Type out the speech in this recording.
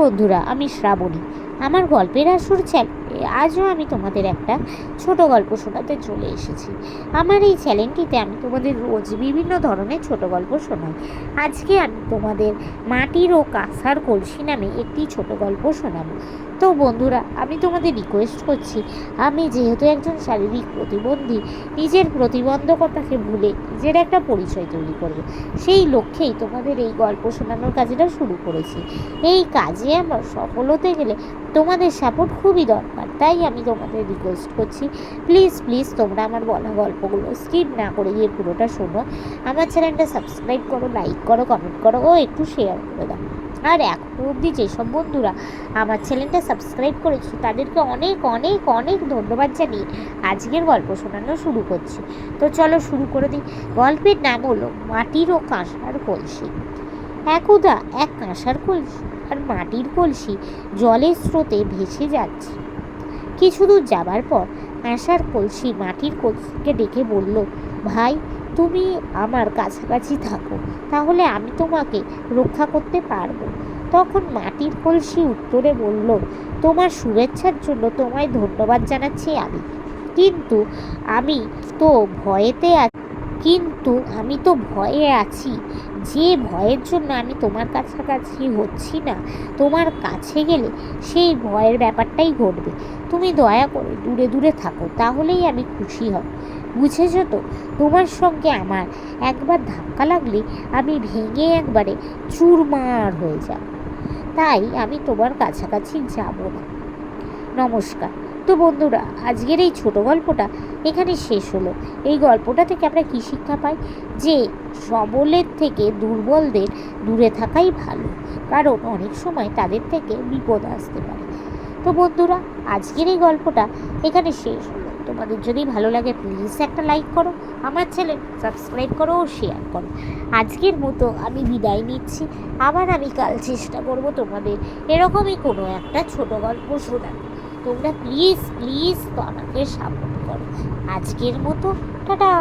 বন্ধুরা আমি শ্রাবণী। আমার গল্পের আসর চ্যান আজও আমি তোমাদের একটা ছোট গল্প শোনাতে চলে এসেছি। আমার এই চ্যানেলটিতে আমি তোমাদের রোজ বিভিন্ন ধরনের ছোট গল্প শোনাই। আজকে আমি তোমাদের মাটির ও কাঁসার কলসি নামে একটি ছোট গল্প শোনাবো। তো বন্ধুরা, আমি তোমাদের রিকোয়েস্ট করছি, আমি যেহেতু একজন শারীরিক প্রতিবন্ধী, নিজের প্রতিবন্ধকতাকে ভুলে নিজের একটা পরিচয় তৈরি করব সেই লক্ষ্যেই তোমাদের এই গল্প শোনানোর কাজটা শুরু করেছি। এই কাজে আমার সফল হতে গেলে তোমাদের সাপোর্ট খুবই দরকার, তাই আমি তোমাদের রিকোয়েস্ট করছি। প্লিজ প্লিজ তোমরা আমার বলা গল্পগুলো স্কিপ না করে গিয়ে পুরোটা শোনো। আমার চ্যানেলটা সাবস্ক্রাইব করো লাইক করো কমেন্ট করো ও একটু শেয়ার করে দাও। আর এখনও অবধি যেসব বন্ধুরা আমার চ্যানেলটা সাবস্ক্রাইব করেছ, তাদেরকে অনেক অনেক অনেক ধন্যবাদ জানিয়ে আজকের গল্প শোনানো শুরু করছি। তো চলো শুরু করে দিই। গল্পের নাম হলো মাটির ও কাঁসার কলসি। একদা এক কাঁসার কলসি আর মাটির কলসি জলের স্রোতে ভেসে যাচ্ছে। কিছু দূর যাবার পর কাঁসার কলসি মাটির কলসিকে ডেকে বলল, ভাই, তুমি আমার কাছাকাছি থাকো, তাহলে আমি তোমাকে রক্ষা করতে পারব। তখন মাটির কলসি উত্তরে বলল, তোমার শুভেচ্ছার জন্য তোমায় ধন্যবাদ জানাচ্ছি আমি, কিন্তু আমি তো ভয়েতে আছি। কিন্তু আমি তো ভয়ে আছি। যে ভয়ের জন্য আমি তোমার কাছাকাছি হচ্ছি না, তোমার কাছে গেলে সেই ভয়ের ব্যাপারটাই ঘটবে। তুমি দয়া করে দূরে দূরে থাকো, তাহলেই আমি খুশি হব। বুঝেছ তো, তোমার সঙ্গে আমার একবার ধাক্কা লাগলে আমি ভেঙে একবারে চুরমার হয়ে যাব। তাই আমি তোমার কাছাকাছি যাব না। নমস্কার। তো বন্ধুরা, আজকের এই ছোট গল্পটা এখানে শেষ হলো। এই গল্পটা থেকে আমরা কী শিক্ষা পাই? যে সবলের থেকে দুর্বলদের দূরে থাকাই ভালো, কারণ অনেক সময় তাদের থেকে বিপদ আসতে পারে। তো বন্ধুরা, আজকের এই গল্পটা এখানে শেষ হলো। তোমাদের যদি ভালো লাগে প্লিজ একটা লাইক করো, আমার চ্যানেল সাবস্ক্রাইব করো ও শেয়ার করো। আজকের মতো আমি বিদায় নিচ্ছি। আবার আমি কাল চেষ্টা করব তোমাদের এরকমই কোনো একটা ছোট গল্প শোনাতে তোমরা প্লিজ প্লিজ তো আমাকে সাপোর্ট করো। আজকের মতো টাটা।